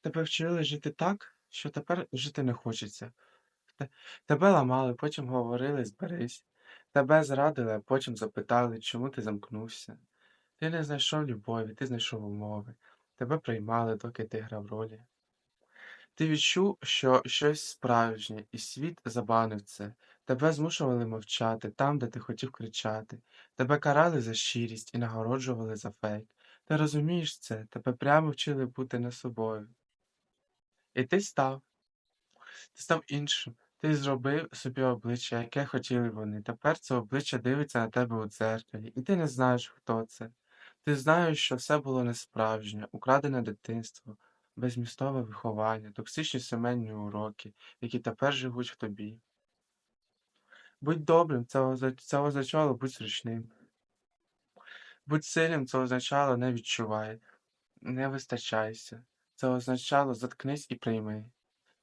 Тебе вчили жити так, що тепер жити не хочеться. Те тебе ламали, потім говорили "зберись". Тебе зрадили, а потім запитали, чому ти замкнувся. Ти не знайшов любові, ти знайшов умови. Тебе приймали, доки ти грав ролі. Ти відчув, що щось справжнє, і світ забанив це. Тебе змушували мовчати там, де ти хотів кричати. Тебе карали за щирість і нагороджували за фейк. Ти розумієш це, тебе прямо вчили бути не собою. І ти став. Ти став іншим. Ти зробив собі обличчя, яке хотіли вони. Тепер це обличчя дивиться на тебе у дзеркалі, і ти не знаєш, хто це. Ти знаєш, що все було несправжнє, украдене дитинство, безмістове виховання, токсичні сімейні уроки, які тепер живуть в тобі. Будь добрим, це озна- це означало будь зручним. Будь сильним, це означало не відчувай, не вистачайся. Це означало заткнись і прийми.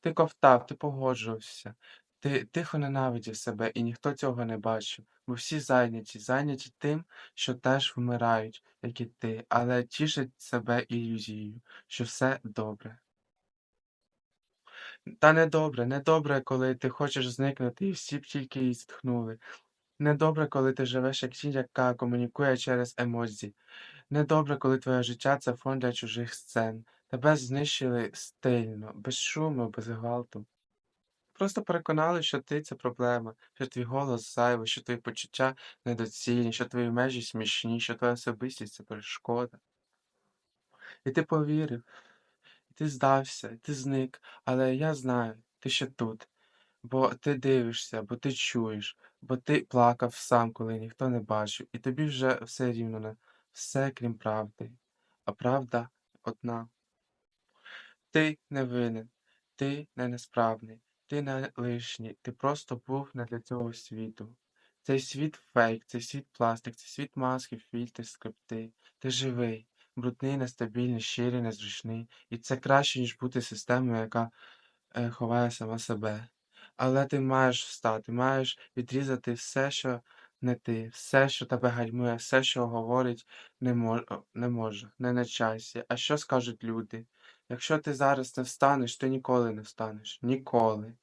Ти ковтав, ти погоджувався, ти тихо ненавидів себе, і ніхто цього не бачив, бо всі зайняті, зайняті тим, що теж вмирають, як і ти, але тішать себе ілюзією, що все добре. Та недобре, недобре, коли ти хочеш зникнути, і всі б тільки й зітхнули. Недобре, коли ти живеш як тінь, яка комунікує через емодзі. Недобре, коли твоє життя це фон для чужих сцен. Тебе знищили стильно, без шуму, без гвалту. Просто переконали, що ти це проблема, що твій голос зайвий, що твої почуття недоцільні, що твої межі смішні, що твоя особистість це перешкода. І ти повірив, і ти здався, і ти зник, але я знаю, ти ще тут, бо ти дивишся, бо ти чуєш, бо ти плакав сам, коли ніхто не бачив, і тобі вже все рівно на все, крім правди. А правда одна. Ти не винен, ти не несправний, ти не лишній, ти просто був не для цього світу. Цей світ фейк, цей світ пластик, цей світ маски, фільтри, скрипти. Ти живий, брудний, нестабільний, щирий, незручний. І це краще, ніж бути системою, яка е, ховає сама себе. Але ти маєш встати, маєш відрізати все, що не ти, все, що тебе гальмує, все, що говорить, не мож, не може, не на часі. А що скажуть люди? Якщо ти зараз не встанеш, ти ніколи не встанеш. Ніколи.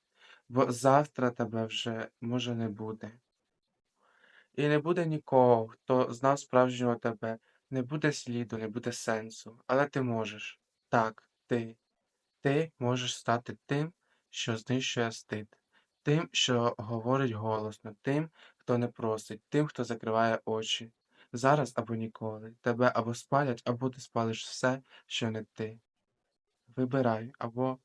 Бо завтра тебе вже може не буде. І не буде нікого, хто знав справжнього тебе. Не буде сліду, не буде сенсу. Але ти можеш. Так, ти. Ти можеш стати тим, що знищує стид, тим, що говорить голосно, тим, хто не просить, тим, хто закриває очі. Зараз або ніколи. Тебе або спалять, або ти спалиш все, що не ти. Вибирай або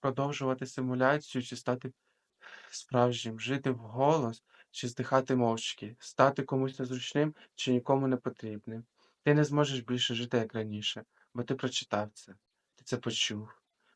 продовжувати симуляцію, чи стати справжнім, жити вголос, чи здихати мовчки, стати комусь незручним, чи нікому не потрібним. Ти не зможеш більше жити, як раніше, бо ти прочитав це, ти це почув,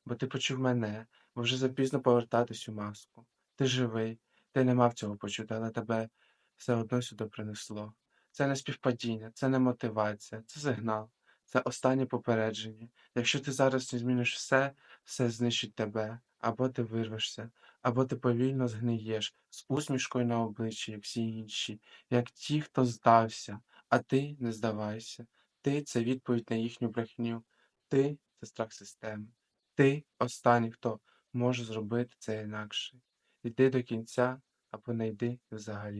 бо ти почув мене, бо вже запізно повертатись у маску. Ти живий, ти не мав цього почути, але тебе все одно сюди принесло. Це не співпадіння, це не мотивація, це сигнал, це останнє попередження. Якщо ти зараз не зміниш все, все знищить тебе, або ти вирвешся, або ти повільно згниєш з усмішкою на обличчі, як всі інші, як ті, хто здався, а ти не здавайся. Ти це відповідь на їхню брехню. Ти це страх системи. Ти останній, хто може зробити це інакше. Йди до кінця або не йди взагалі.